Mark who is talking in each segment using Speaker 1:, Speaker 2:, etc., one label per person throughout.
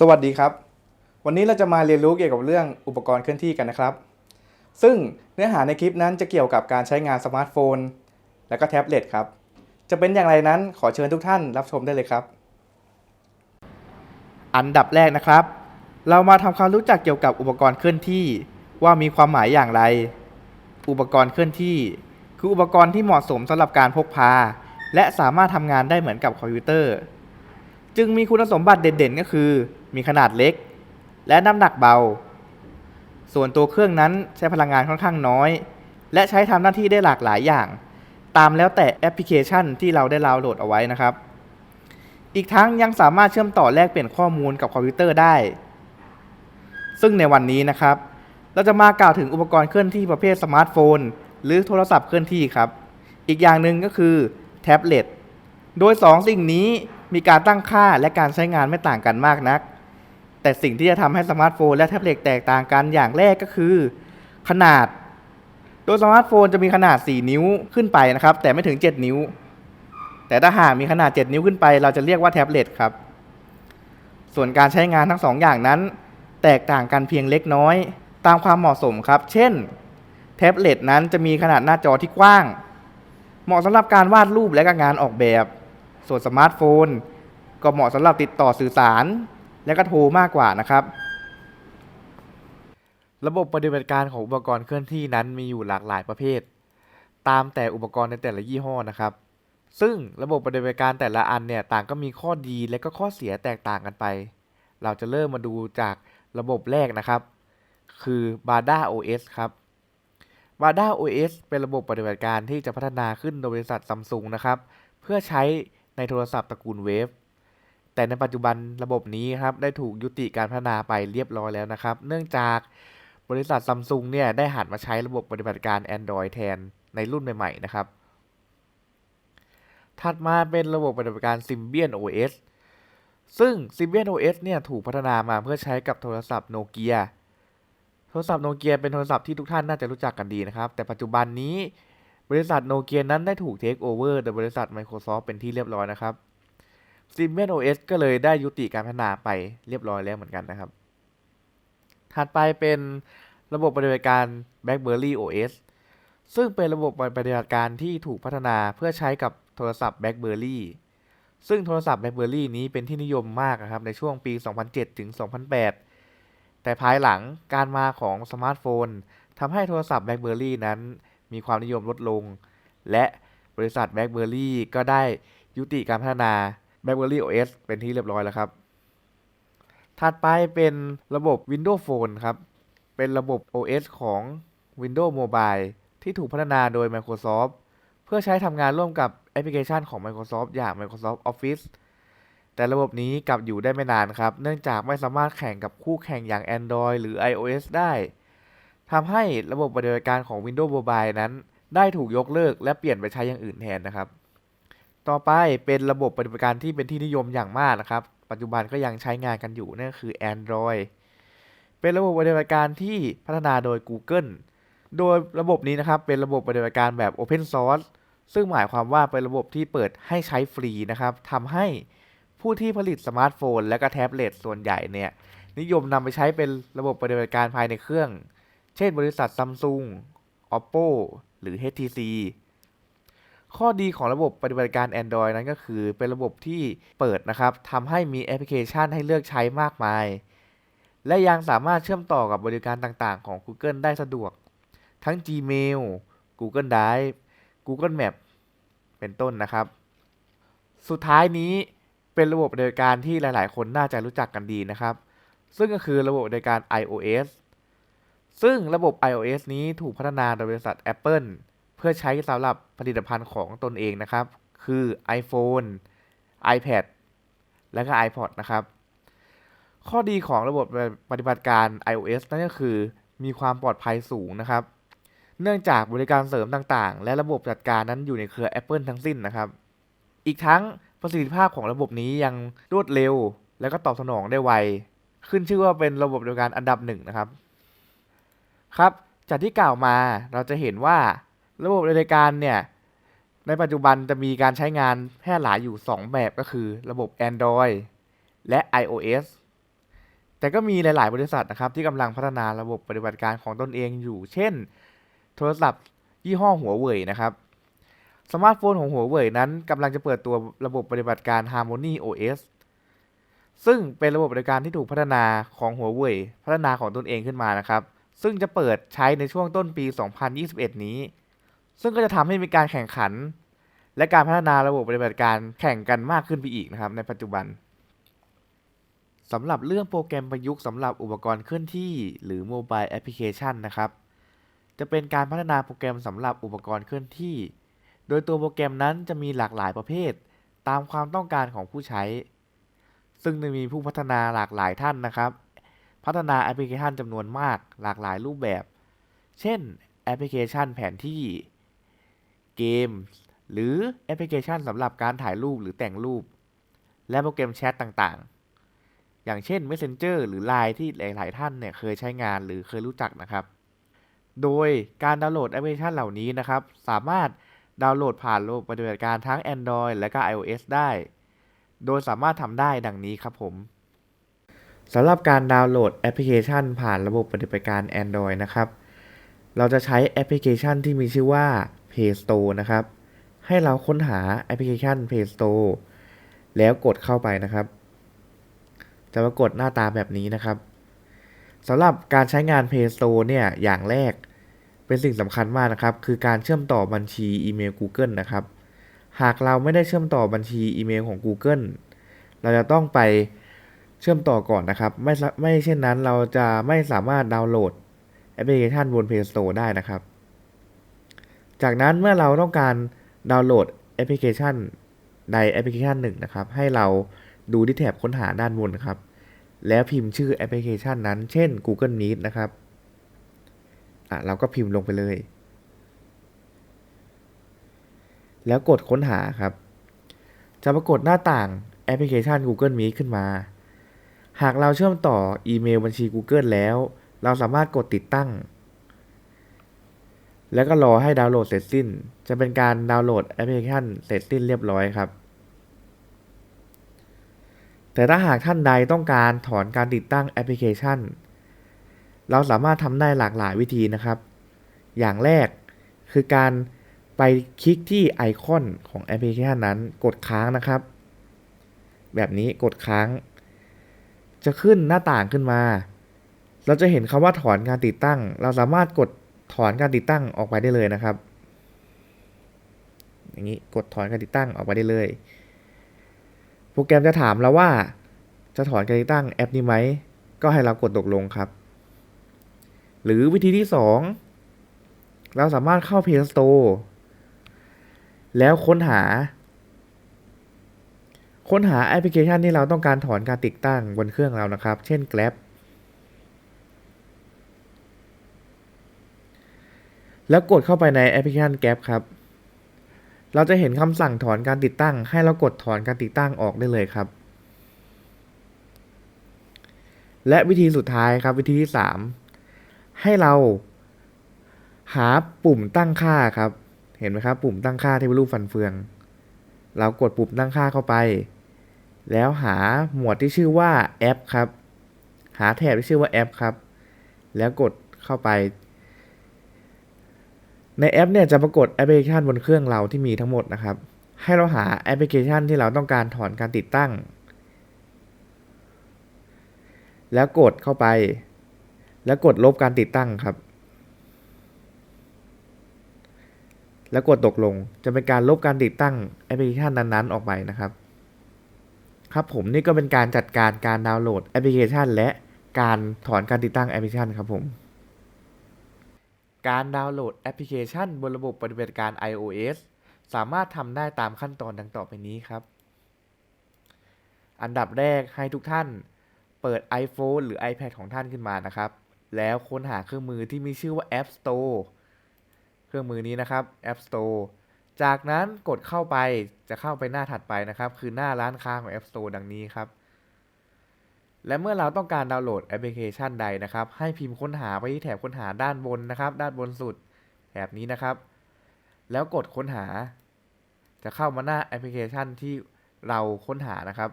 Speaker 1: สวัสดีครับ วันนี้เราจะมาเรียนรู้เกี่ยวกับเรื่องอุปกรณ์เคลื่อนที่กันนะครับ ซึ่งเนื้อหาในคลิปนั้นจะเกี่ยวกับการใช้งานสมาร์ทโฟน และก็แท็บเล็ตครับ จะเป็นอย่างไรนั้นขอเชิญทุกท่านรับชมได้เลยครับ อันดับแรกนะครับ เรามาทำความรู้จักเกี่ยวกับอุปกรณ์เคลื่อนที่ว่ามีความหมายอย่างไร อุปกรณ์เคลื่อนที่ คืออุปกรณ์ที่เหมาะสมสำหรับการพกพา และสามารถทำงานได้เหมือนกับคอมพิวเตอร์ จึงมีคุณสมบัติเด่นๆ ก็คือ มีขนาดเล็ก และน้ำหนักเบา ส่วนตัวเครื่องนั้นใช้พลังงานค่อนข้างน้อย และใช้ทำหน้าที่ได้หลากหลายอย่าง ตามแล้วแต่แอปพลิเคชันที่เราได้ดาวน์โหลดเอาไว้นะครับ อีกทั้งยังสามารถเชื่อมต่อแลกเปลี่ยนข้อมูลกับคอมพิวเตอร์ได้ ซึ่งในวันนี้นะครับ เราจะมากล่าวถึงอุปกรณ์เคลื่อนที่ประเภทสมาร์ทโฟน หรือโทรศัพท์เคลื่อนที่ครับ อีกอย่างหนึ่งก็คือแท็บเล็ตโดย 2 สิ่งนี้มีการตั้งค่าและการใช้งานไม่ต่างกันมากนัก แต่สิ่งที่จะทำให้สมาร์ทโฟนและแท็บเล็ตแตกต่างกันอย่างแรกก็คือ ขนาด โดยสมาร์ทโฟนจะมีขนาด 4 นิ้วขึ้นไปนะครับ แต่ไม่ถึง 7 นิ้ว แต่ถ้าหากมีขนาด 7 นิ้วขึ้นไป เราจะเรียกว่าแท็บเล็ตครับ ส่วนการใช้งานทั้งสองอย่างนั้น แตกต่างกันเพียงเล็กน้อย ตามความเหมาะสมครับ เช่น แท็บเล็ตนั้นจะมีขนาดหน้าจอที่กว้าง เหมาะสำหรับการวาดรูปและก็งานออกแบบ ส่วนสมาร์ทโฟน ก็เหมาะสำหรับติดต่อสื่อสาร และก็โทรมากกว่านะครับ ระบบปฏิบัติการของอุปกรณ์เคลื่อนที่นั้นมีอยู่หลากหลายประเภท ตามแต่อุปกรณ์ในแต่ละยี่ห้อนะครับ ซึ่งระบบปฏิบัติการแต่ละอันเนี่ยต่างก็มีข้อดีและก็ข้อเสียแตกต่างกันไป เราจะเริ่มมาดูจากระบบแรกนะครับ คือ BADA OS ครับ BADA OS เป็นระบบปฏิบัติการที่จะพัฒนาขึ้นโดยบริษัทซัมซุงนะครับ เพื่อใช้ในโทรศัพท์ตระกูลเวฟ แต่ในปัจจุบันระบบนี้ครับได้ถูกยุติการพัฒนาไปเรียบร้อยแล้วนะครับ เนื่องจากบริษัทซัมซุงเนี่ยได้หันมาใช้ระบบปฏิบัติการ Android แทนในรุ่นใหม่ๆนะครับ ถัดมาเป็นระบบปฏิบัติการ Symbian OS ซึ่ง Symbian OS เนี่ยถูกพัฒนามาเพื่อใช้กับโทรศัพท์โนเกียโทรศัพท์โนเกียเป็นโทรศัพท์ที่ทุกท่านน่าจะรู้จักกันดีนะครับ แต่ปัจจุบันนี้บริษัทโนเกียนั้นได้ถูกเทคโอเวอร์โดยบริษัท Microsoft เป็นที่เรียบร้อยนะครับ Symbian OS ก็เลยได้ยุติการพัฒนาไปเรียบร้อยแล้วเหมือนกันนะครับ ถัดไปเป็นระบบปฏิบัติการ BlackBerry OS ซึ่งเป็นระบบปฏิบัติการที่ถูกพัฒนาเพื่อใช้กับโทรศัพท์ BlackBerry ซึ่งโทรศัพท์ BlackBerry นี้เป็นที่นิยมมากนะครับในช่วงปี 2007 ถึง 2008 แต่ภายหลังการมาของสมาร์ทโฟนทำให้โทรศัพท์ BlackBerry นั้นมีความนิยมลดลง และบริษัท BlackBerry ก็ได้ยุติการพัฒนา BlackBerry OS เป็นที่เรียบร้อยแล้วครับ ถัดไปเป็นระบบ Windows Phone ครับ เป็นระบบ OS ของ Windows Mobile ที่ถูกพัฒนาโดย Microsoft เพื่อใช้ทำงานร่วมกับแอปพลิเคชันของ Microsoft อย่าง Microsoft Office แต่ระบบนี้กลับอยู่ได้ไม่นานครับ เนื่องจากไม่สามารถแข่งกับคู่แข่งอย่าง Android หรือ iOS ได้ทำให้ระบบปฏิบัติการของ Windows Mobile นั้น ได้ถูกยกเลิกและเปลี่ยนไปใช้อย่างอื่นแทนนะครับ ต่อไปเป็นระบบปฏิบัติการที่เป็นที่นิยมอย่างมากนะครับ ปัจจุบันก็ยังใช้งานกันอยู่นั่นคือ Android เป็นระบบปฏิบัติการที่พัฒนาโดย Google โดยระบบนี้นะครับเป็นระบบปฏิบัติการแบบ Open Source ซึ่งหมายความว่าเป็นระบบที่เปิดให้ใช้ฟรีนะครับทำให้ผู้ที่ผลิตสมาร์ทโฟน และก็แท็บเล็ตส่วนใหญ่เนี่ยนิยมนำไปใช้เป็นระบบปฏิบัติการภายในเครื่อง เช่นบริษัท Samsung Oppo หรือ HTC ข้อดีของระบบปฏิบัติการ Android นั้นก็คือเป็นระบบที่เปิดนะครับทำให้มีแอปพลิเคชันให้เลือกใช้มากมาย และยังสามารถเชื่อมต่อกับบริการต่างๆ ของ Google ได้สะดวก ทั้ง Gmail Google Drive Google Map เป็นต้นนะครับ สุดท้ายนี้เป็นระบบบัติการที่หลาย ๆ คนน่าจะรู้จักกันดีนะครับ ซึ่งก็คือระบบปฏิบัติการ iOS ซึ่งระบบ iOS นี้ถูกพัฒนาโดยบริษัท Apple พื่อใช้สำหรับผลิตภัณฑ์ของตนเองนะครับ คือ iPhone iPad และก็ iPod นะครับ ข้อดีของระบบปฏิบัติการ iOS นั่นก็คือมีความปลอดภัยสูงนะครับ เนื่องจากบริการเสริมต่างๆ และระบบจัดการนั้นอยู่ในเครือ Apple ทั้งสิ้นนะครับ อีกทั้งประสิทธิภาพของระบบนี้ยังรวดเร็ว และก็ตอบสนองได้ไว ขึ้นชื่อว่าเป็นระบบปฏิบัติการอันดับหนึ่งนะครับ ครับ จากที่กล่าวมาเราจะเห็นว่า ระบบปฏิบัติการเนี่ย ในปัจจุบันจะมีการใช้งานแพร่หลายอยู่ 2 แบบก็คือระบบ Android และ iOS แต่ก็มีหลาย ๆ บริษัทนะครับ ที่กำลังพัฒนาระบบปฏิบัติการของตนเองอยู่ เช่น โทรศัพท์ยี่ห้อหัวเว่ยนะครับ สมาร์ทโฟนของหัวเว่ยนั้นกำลังจะเปิดตัวระบบปฏิบัติการ Harmony OS ซึ่งเป็นระบบปฏิบัติการที่ถูกพัฒนาของหัวเว่ยพัฒนาของตนเองขึ้นมานะครับ ซึ่งจะเปิดใช้ในช่วงต้นปี 2021 นี้ ซึ่งก็จะทำให้มีการแข่งขัน และการพัฒนาระบบปฏิบัติการแข่งกันมากขึ้นไปอีกนะครับ ในปัจจุบันสำหรับเรื่องโปรแกรมประยุกต์สำหรับอุปกรณ์เคลื่อนที่ หรือ Mobile Application นะครับ จะเป็นการพัฒนาโปรแกรมสำหรับอุปกรณ์เคลื่อนที่ โดยตัวโปรแกรมนั้นจะมีหลากหลายประเภท ตามความต้องการของผู้ใช้ ซึ่งจะมีผู้พัฒนาหลากหลายท่านนะครับ พัฒนาแอปพลิเคชันจำนวนมากหลากหลายรูปแบบ เช่น แอปพลิเคชันแผนที่ เกม หรือแอปพลิเคชันสำหรับการถ่ายรูปหรือแต่งรูป และโปรแกรมแชทต่างๆ อย่างเช่น Messenger หรือ Line ที่หลาย ๆ ท่านเนี่ยเคยใช้งานหรือเคยรู้จักนะครับ โดยการดาวน์โหลดแอปพลิเคชันเหล่านี้นะครับ สามารถดาวน์โหลดผ่านระบบปฏิบัติการทั้ง Android และก็ iOS ได้ โดยสามารถทำได้ดังนี้ครับผมสำหรับการดาวน์โหลดแอปพลิเคชันผ่านระบบปฏิบัติการ Android นะครับ เราจะใช้แอปพลิเคชันที่มีชื่อว่า Play Store นะครับ ให้เราค้นหาแอปพลิเคชัน Play Store แล้วกดเข้าไปนะครับ จะปรากฏหน้าตาแบบนี้นะครับสำหรับการใช้งาน Play Store เนี่ยอย่างแรกเป็นสิ่งสำคัญมากนะครับ คือการเชื่อมต่อบัญชีอีเมล Google นะครับ หากเราไม่ได้เชื่อมต่อบัญชีอีเมลของ Google เราจะต้องไปเชื่อมต่อก่อนนะครับ ไม่ไม่เช่นนั้นเราจะไม่สามารถดาวน์โหลดแอปพลิเคชันบน Play Store ได้นะครับ จากนั้นเมื่อเราต้องการดาวน์โหลดแอปพลิเคชันใดแอปพลิเคชันหนึ่งนะครับ ให้เราดูที่แถบค้นหาด้านบนครับ แล้วพิมพ์ชื่อแอปพลิเคชันนั้น เช่น Google Meet นะครับอะเราก็พิมพ์ลงไปเลย แล้วกดค้นหาครับ จะปรากฏหน้าต่างแอปพลิเคชัน Google Meet ขึ้นมา หากเราเชื่อมต่ออีเมลบัญชี Google แล้ว เราสามารถกดติดตั้ง แล้วก็รอให้ดาวน์โหลดเสร็จสิ้น จะเป็นการดาวน์โหลดแอปพลิเคชันเสร็จสิ้นเรียบร้อยครับ แต่ถ้าหากท่านใดต้องการถอนการติดตั้งแอปพลิเคชัน เราสามารถทำได้หลากหลายวิธีนะครับ อย่างแรกคือการไปคลิกที่ไอคอนของแอปพลิเคชันนั้น กดค้างนะครับ แบบนี้กดค้าง จะขึ้นหน้าต่างขึ้นมา เราจะเห็นคำว่าถอนการติดตั้ง เราสามารถกด ถอนการติดตั้งออกไปได้เลยนะครับ อย่างนี้กดถอนการติดตั้งออกไปได้เลย โปรแกรมจะถามเราว่า จะถอนการติดตั้งแอปนี้ไหม ก็ให้เรากดตกลงครับ หรือวิธีที่ 2 เราสามารถเข้า Play Store แล้วค้นหา ค้นหาแอปพลิเคชันที่เราต้องการถอนการติดตั้งบนเครื่องเรานะครับ เช่น Grab แล้วกดเข้าไปในแอปพลิเคชัน Grab ครับ เราจะเห็นคำสั่งถอนการติดตั้ง ให้เรากดถอนการติดตั้งออกได้เลยครับ และวิธีสุดท้ายครับวิธีที่ 3 ให้เรา หาปุ่มตั้งค่าครับ เห็นไหมครับ ปุ่มตั้งค่าที่เป็นรูปฟันเฟือง เรากดปุ่มตั้งค่าเข้าไป แล้วหาหมวดที่ชื่อว่าแอปครับ หาแถบที่ชื่อว่าแอปครับ แล้วกดเข้าไป ในแอปเนี่ยจะปรากฏแอปพลิเคชันบนเครื่องเราที่มีทั้งหมดนะครับ ให้เราหาแอปพลิเคชันที่เราต้องการถอนการติดตั้ง แล้วกดเข้าไป แล้วกดลบการติดตั้งครับ แล้วกดตกลง จะเป็นการลบการติดตั้งแอปพลิเคชันนั้นๆ ออกไปนะครับ ครับผมนี่ก็เป็นการจัดการการดาวน์โหลดแอปพลิเคชัน และการถอนการติดตั้งแอปพลิเคชันครับผม การดาวน์โหลดแอปพลิเคชันบนระบบปฏิบัติการ iOS สามารถทำได้ตามขั้นตอนดังต่อไปนี้ครับ อันดับแรกให้ทุกท่านเปิด iPhone หรือ iPad ของท่านขึ้นมานะครับ แล้วค้นหาเครื่องมือที่มีชื่อว่า App Store เครื่องมือนี้นะครับ App Store จากนั้นกดเข้าไปจะเข้าไปหน้าถัดไปนะครับ คือหน้าร้านค้าของ App Store ดังนี้ครับ และเมื่อเราต้องการดาวน์โหลดแอปพลิเคชันใดนะครับ ให้พิมพ์ค้นหาไปที่แถบค้นหาด้านบนนะครับ ด้านบนสุดแถบนี้นะครับ แล้วกดค้นหา จะเข้ามาหน้าแอปพลิเคชันที่เราค้นหานะครับ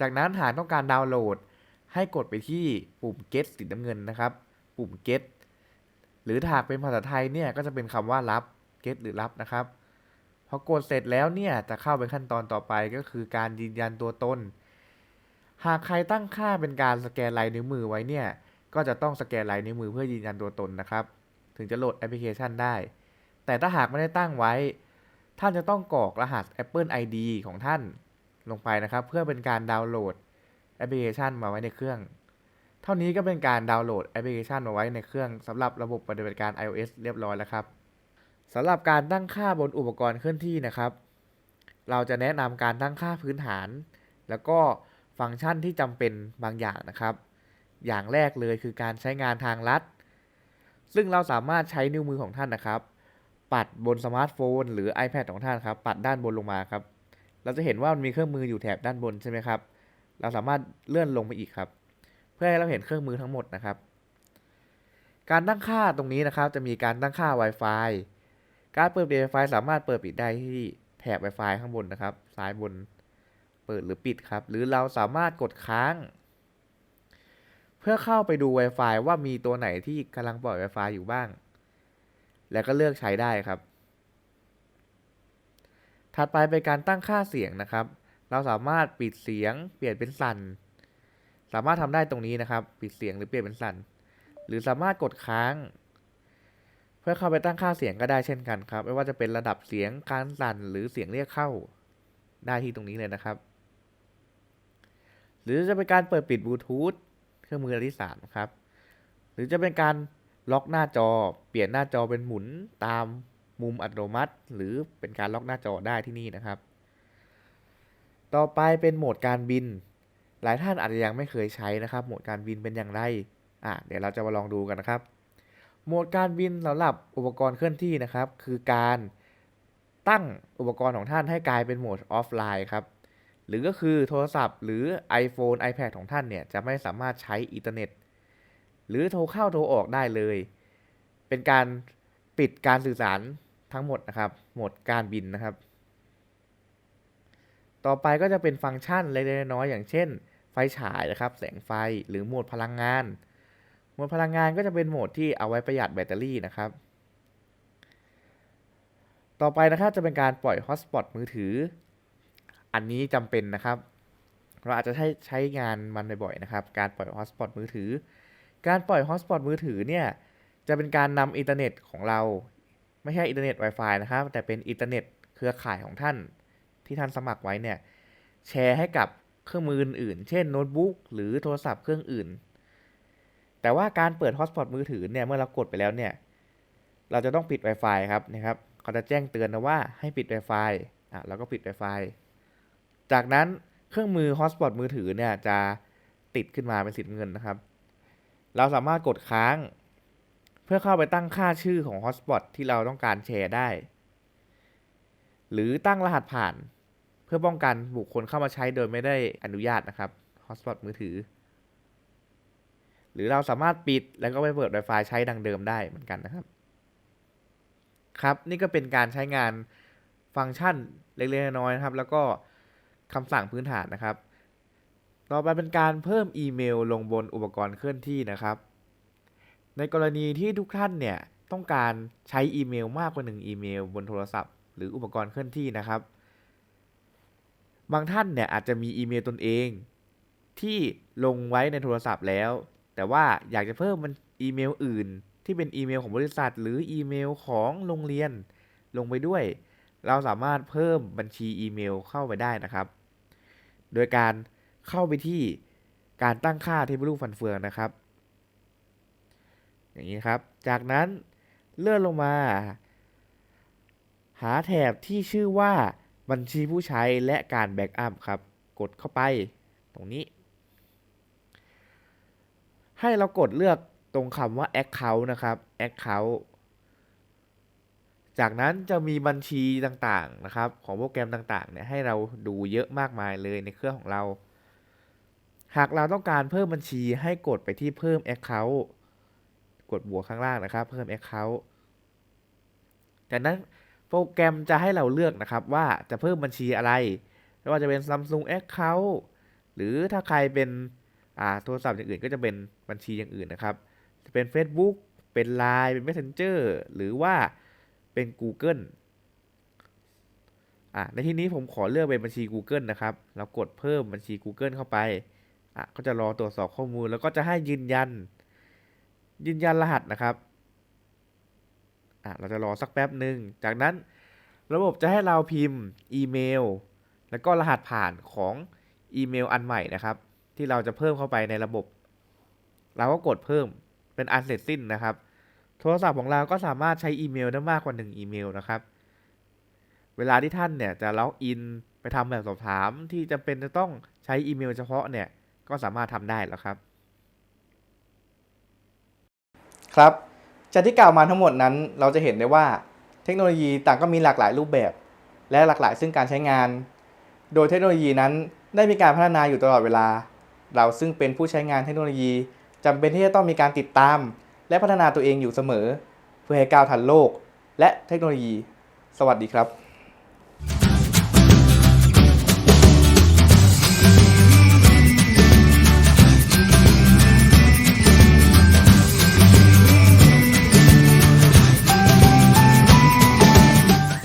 Speaker 1: จากนั้นหากต้องการดาวน์โหลด ให้กดไปที่ปุ่ม get สีน้ำเงินนะครับ ปุ่ม get หรือถ้าหากเป็นภาษาไทยเนี่ยก็จะเป็นคำว่ารับ get หรือรับนะครับพอกดเสร็จแล้วเนี่ยจะเข้าไปขั้นตอนต่อไปก็คือการยืนยันตัวตน หากใครตั้งค่าเป็นการสแกนลายนิ้วมือไว้เนี่ย ก็จะต้องสแกนลายนิ้วมือเพื่อยืนยันตัวตนนะครับ ถึงจะโหลดแอปพลิเคชันได้ แต่ถ้าหากไม่ได้ตั้งไว้ ท่านจะต้องกรอกรหัส Apple ID ของท่านลงไปนะครับ เพื่อเป็นการดาวน์โหลดแอปพลิเคชันมาไว้ในเครื่อง เท่านี้ก็เป็นการดาวน์โหลดแอปพลิเคชันมาไว้ในเครื่องสำหรับระบบปฏิบัติการ iOS เรียบร้อยแล้วครับสำหรับการตั้งค่าบนอุปกรณ์เคลื่อนที่นะครับ เราจะแนะนำการตั้งค่าพื้นฐาน แล้วก็ ฟังก์ชันที่จำเป็นบางอย่างนะครับ อย่างแรกเลยคือการใช้งานทางลัด ซึ่งเราสามารถใช้นิ้วมือของท่านนะครับ ปัดบนสมาร์ทโฟน หรือ iPad ของท่านครับ ปัดด้านบนลงมาครับ เราจะเห็นว่ามันมีเครื่องมืออยู่แถบด้านบนใช่ไหมครับ เราสามารถเลื่อนลงไปอีกครับ เพื่อให้เราเห็นเครื่องมือทั้งหมดนะครับ การตั้งค่าตรงนี้นะครับ จะมีการตั้งค่า Wi-Fi การเปิดปิด Wi-Fi สามารถเปิดปิดได้ที่แถบ Wi-Fi ข้างบนนะครับ ซ้ายบน เปิดหรือปิดครับ หรือเราสามารถกดค้าง เพื่อเข้าไปดู Wi-Fi ว่ามีตัวไหนที่กำลังปล่อย Wi-Fi อยู่บ้าง แล้วก็เลือกใช้ได้ครับ ถัดไปเป็นการตั้งค่าเสียงนะครับ เราสามารถปิดเสียง เปลี่ยนเป็นสั่น สามารถทำได้ตรงนี้นะครับ ปิดเสียงหรือเปลี่ยนเป็นสั่น หรือสามารถกดค้างเพื่อเข้าไปตั้งค่าเสียงก็ได้เช่นกันครับ ไม่ว่าจะเป็นระดับเสียงการสั่นหรือเสียงเรียกเข้าได้ที่ตรงนี้เลยนะครับ หรือจะเป็นการเปิดปิดบลูทูธเครื่องมืออันที่สามครับ หรือจะเป็นการล็อกหน้าจอ เปลี่ยนหน้าจอเป็นหมุนตามมุมอัตโนมัติ หรือเป็นการล็อกหน้าจอได้ที่นี่นะครับ ต่อไปเป็นโหมดการบิน หลายท่านอาจจะยังไม่เคยใช้นะครับ โหมดการบินเป็นอย่างไรอะเดี๋ยวเราจะมาลองดูกันนะครับ โหมดการบินสำหรับอุปกรณ์เคลื่อนที่นะครับ คือการตั้งอุปกรณ์ของท่านให้กลายเป็นโหมดออฟไลน์ครับ หรือก็คือโทรศัพท์หรือ iPhone iPad ของท่านเนี่ย จะไม่สามารถใช้อินเทอร์เน็ต หรือโทรเข้าโทรออกได้เลย เป็นการปิดการสื่อสารทั้งหมดนะครับ หมดการบินนะครับ ต่อไปก็จะเป็นฟังก์ชันเล็กๆน้อยๆอย่างเช่น ไฟฉายนะครับ แสงไฟหรือโหมดพลังงาน โหมดพลังงานก็จะเป็นโหมดที่เอาไว้ประหยัดแบตเตอรี่นะครับ ต่อไปนะครับจะเป็นการปล่อยฮอตสปอตมือถือ อันนี้จำเป็นนะครับ เราอาจจะใช้ใช้งานมันบ่อยๆนะครับ การปล่อยฮอตสปอตมือถือ การปล่อยฮอตสปอตมือถือเนี่ยจะเป็นการนำอินเทอร์เน็ตของเรา ไม่ใช่อินเทอร์เน็ต Wi-Fi นะครับ แต่เป็นอินเทอร์เน็ตเครือข่ายของท่านที่ท่านสมัครไว้เนี่ยแชร์ให้กับเครื่องมืออื่นๆเช่นโน้ตบุ๊กหรือโทรศัพท์เครื่องอื่น แต่ว่าการเปิดฮอตสปอตมือถือเนี่ยเมื่อเรากดไปแล้วเนี่ยเราจะต้องปิด Wi-Fi ครับนะครับเขาจะแจ้งเตือนนะว่าให้ปิด Wi-Fi อะเราก็ปิด Wi-Fi จากนั้นเครื่องมือฮอตสปอตมือถือเนี่ยจะติดขึ้นมาเป็นสีเงินนะครับ เราสามารถกดค้าง เพื่อเข้าไปตั้งค่าชื่อของฮอตสปอตที่เราต้องการแชร์ได้ หรือตั้งรหัสผ่าน เพื่อป้องกันบุคคลเข้ามาใช้โดยไม่ได้อนุญาตนะครับฮอตสปอตมือถือ หรือเราสามารถปิดแล้วก็ไปเปิด Wi-Fi ใช้ดังเดิมได้เหมือนกันนะครับ ครับนี่ก็เป็นการใช้งานฟังก์ชันเล็กๆน้อยๆนะครับ แล้วก็ คำสั่งพื้นฐานนะครับ ต่อไปเป็นการเพิ่มอีเมลลงบนอุปกรณ์เคลื่อนที่นะครับ ในกรณีที่ทุกท่านเนี่ยต้องการใช้อีเมลมากกว่าหนึ่งอีเมล บนโทรศัพท์ หรืออุปกรณ์เคลื่อนที่นะครับ บางท่านเนี่ยอาจจะมีอีเมลตนเอง ที่ลงไว้ในโทรศัพท์แล้ว แต่ว่าอยากจะเพิ่มมันอีเมลอื่น ที่เป็นอีเมลของบริษัท หรืออีเมลของโรงเรียนลงไปด้วย เราสามารถเพิ่มบัญชีอีเมลเข้าไปได้นะครับ โดยการเข้าไปที่การตั้งค่าเทเบิลฟันเฟืองนะครับ อย่างนี้ครับ จากนั้นเลื่อนลงมา หาแถบที่ชื่อว่าบัญชีผู้ใช้และการแบ็กอัพครับ กดเข้าไปตรงนี้ ให้เรากดเลือกตรงคำว่า Account นะครับ Account จากนั้นจะมีบัญชีต่างๆนะครับ ของโปรแกรมต่างๆเนี่ยให้เราดูเยอะมากมายเลยในเครื่องของเรา หากเราต้องการเพิ่มบัญชีให้กดไปที่เพิ่ม Account กดบวกข้างล่างนะครับ เพิ่ม Account จากนั้นโปรแกรมจะให้เราเลือกนะครับว่าจะเพิ่มบัญชีอะไรไม่ว่าจะเป็น Samsung Account หรือถ้าใครเป็นอ่าโทรศัพท์อย่างอื่นก็จะเป็นบัญชีอย่างอื่นนะครับ จะเป็น Facebook เป็น Line เป็น Messenger หรือว่า เป็น Google อะในที่นี้ผมขอเลือกเป็นบัญชี Google นะครับ แล้วกดเพิ่มบัญชี Google เข้าไปอะก็จะรอตรวจสอบข้อมูล แล้วก็จะให้ยืนยัน ยืนยันรหัสนะครับอะเราจะรอสักแป๊บหนึ่งจากนั้นระบบจะให้เราพิมพ์อีเมล แล้วก็รหัสผ่านของอีเมลอันใหม่นะครับ ที่เราจะเพิ่มเข้าไปในระบบ เราก็กดเพิ่มเป็นอันเสร็จสิ้นนะครับ โทรศัพท์ของเราก็สามารถใช้อีเมลได้มากกว่า 1 อีเมลนะครับ เวลาที่ท่านเนี่ยจะล็อกอินไปทำแบบสอบถามที่จำเป็นจะต้องใช้อีเมลเฉพาะเนี่ยก็สามารถทำได้แล้วครับ
Speaker 2: ครับจากที่กล่าวมาทั้งหมดนั้น เราจะเห็นได้ว่าเทคโนโลยีต่างก็มีหลากหลายรูปแบบ และหลากหลายซึ่งการใช้งาน โดยเทคโนโลยีนั้นได้มีการพัฒนาอยู่ตลอดเวลา เราซึ่งเป็นผู้ใช้งานเทคโนโลยีจำเป็นที่จะต้องมีการติดตาม และพัฒนาตัวเองอยู่เสมอ เพื่อให้ก้าวทันโลก และเทคโนโลยี สวัสดีครับ